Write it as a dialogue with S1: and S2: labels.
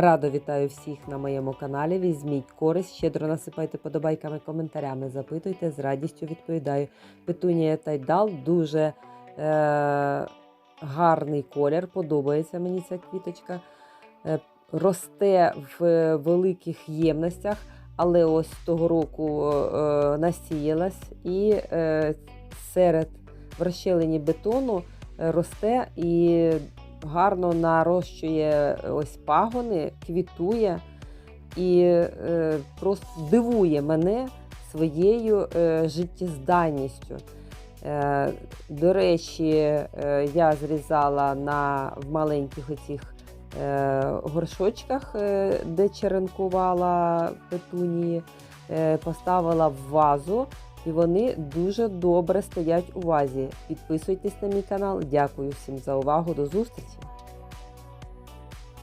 S1: Радо вітаю всіх на моєму каналі. Візьміть користь, щедро насипайте подобайками, коментарями, запитуйте, з радістю відповідаю. Петунія Тайдал дуже е, гарний колір, подобається мені ця квіточка. Е, росте в великих ємностях, але ось того року е, насіялась і е, серед в розщелині бетону е, росте і гарно нарощує ось пагони, квітує і е, просто дивує мене своєю е, життєздатністю. Е, до речі, е, я зрізала на, в маленьких оцих е, горшочках, е, де черенкувала петунії, е, поставила в вазу. І вони дуже добре стоять у вазі. Підписуйтесь на мій канал. Дякую всім за увагу. До зустрічі!